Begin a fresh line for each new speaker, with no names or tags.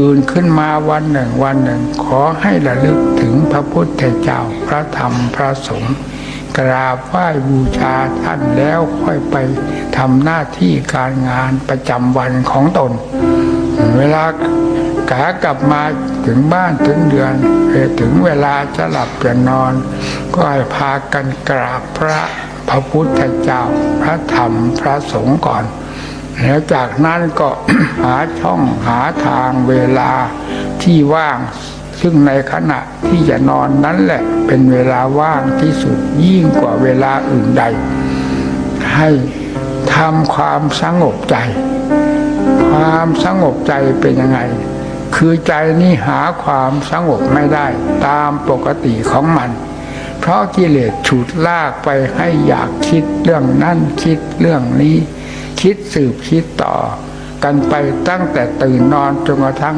ตื่นขึ้นมาวันหนึ่งวันหนึ่ง ขอให้ระลึกถึงพระพุทธเจ้าพระธรรมพระสงฆ์กราบไหว้บูชาท่านแล้วค่อยไปทำหน้าที่การงานประจำวันของตน เวลากากลับมาถึงบ้านถึงเดือนถึงเวลาจะหลับจะนอน ก็ให้พากันกราบพระพระพุทธเจ้า พระธรรมพระสงฆ์ก่อน แล้วจากนั้นก็หาช่องหาทางเวลาที่ว่าง ซึ่งในขณะที่จะนอนนั้นแหละ เป็นเวลาว่างที่สุดยิ่งกว่าเวลาอื่นใด ให้ทำความสงบใจ ความสงบใจเป็นยังไง คือใจนี่หาความสงบไม่ได้ตามปกติของมันเพราะกิเลสฉุดลากไปให้อยากคิดเรื่องนั่นคิดเรื่องนี้ คิดสืบคิดต่อ กันไปตั้งแต่ตื่นนอนจนกระทั่ง